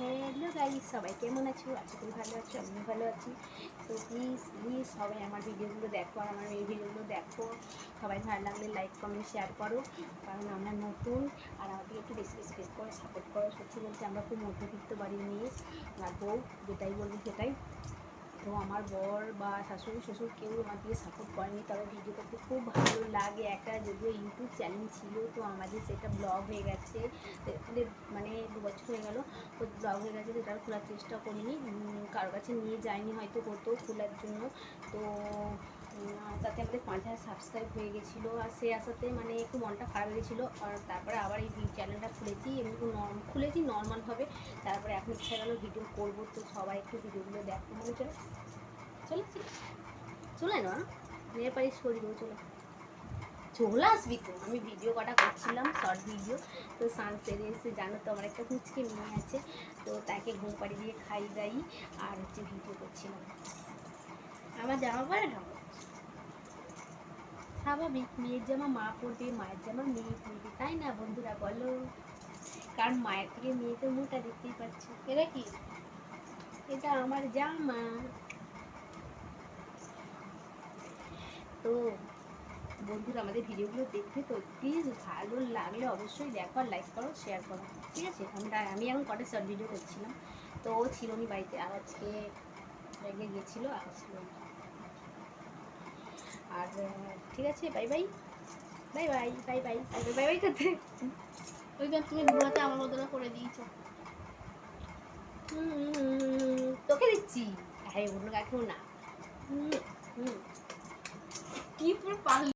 Hello guys, সবাই কেমন আছো? আশা করি ভালো আছো, আমিও ভালো আছি। তো প্লিজ প্লিজ সবাই আমার ভিডিওগুলো দেখো আর আমার এই ভিডিওগুলো দেখো। সবাই ভালো লাগলে লাইক কমেন্ট শেয়ার করো, কারণ আমরা নতুন আর আমাকে একটু বেশি বেশি করে সাপোর্ট করো। সত্যি বলতে আমরা খুব মধ্যবিত্ত বাড়ির মেয়ে আর বউ, যেটাই বলবি সেটাই। তো আমার বর বা শাশুড়ি, শ্বশুর কেউ আমাকে সাপোর্ট করেনি, তবে ভিডিও করতে খুব ভালো লাগে। একটা যদিও ইউটিউব চ্যানেল ছিল, তো আমাদের সেটা ব্লগ হয়ে গেছে। তো এখানে মানে দু বছর হয়ে গেল, তো ব্লগ হয়ে গেছে তারা খোলার চেষ্টা করিনি। কারোর কাছে নিয়ে যায়নি হয়তো কোথাও খোলার জন্য। তো তাতে আমাদের পাঁচ হাজার সাবস্ক্রাইব হয়ে গেছিল। আর সে আসাতে মানে একটু মনটা খারাপ হয়েছিলো আর তারপরে আবার এই চ্যানেলটা খুলেছি এমনি নর্ম খুলেছি নর্মালভাবে তারপরে এখন ইচ্ছা গেলো ভিডিও করব, তো সবাই একটু ভিডিওগুলো দেখো। মানে চলো, চলে। চলে না? পারিস করে চলে। চলে আসবি তো? আমি ভিডিও কটা করছিলাম শর্ট ভিডিও তো সান এসে জানো তো আমার একটা কুচকে মেয়ে আছে তো তাকে ঘুম পাড়ি দিয়ে খাই দাই আর হচ্ছে ভিডিও করছিলাম। আমার জামা পরে না স্বাভাবিক, মেয়ের জামা মা পরবে মায়ের জামা মেয়ে পরবে তাই না বন্ধুরা বলো? কারণ মায়ের থেকে মেয়েতে মুখটা দেখতেই পাচ্ছ। এটা কি? এটা আমার জামা তো বন্ধুরা আমাদের ভিডিওগুলো দেখবে তো প্লিজ ভালো লাগলে অবশ্যই দেখো আর লাইক করো শেয়ার করো ঠিক আছে? আমরা আমি এখন কটা শর্ট ভিডিও করছিলাম। তো ও ছিল নি বাড়িতে আর আজকে রেগে গিয়েছিল আর ছিল না। আর ঠিক আছে bye bye bye bye bye bye bye bye bye করতে। ওই জন্য তুমি বুড়াতে আমার মতো করে দিয়েছ। তোকে দিচ্ছি। হ্যাঁ অন্য কাকেও না। হুম হুম। কি পুরো পাগল।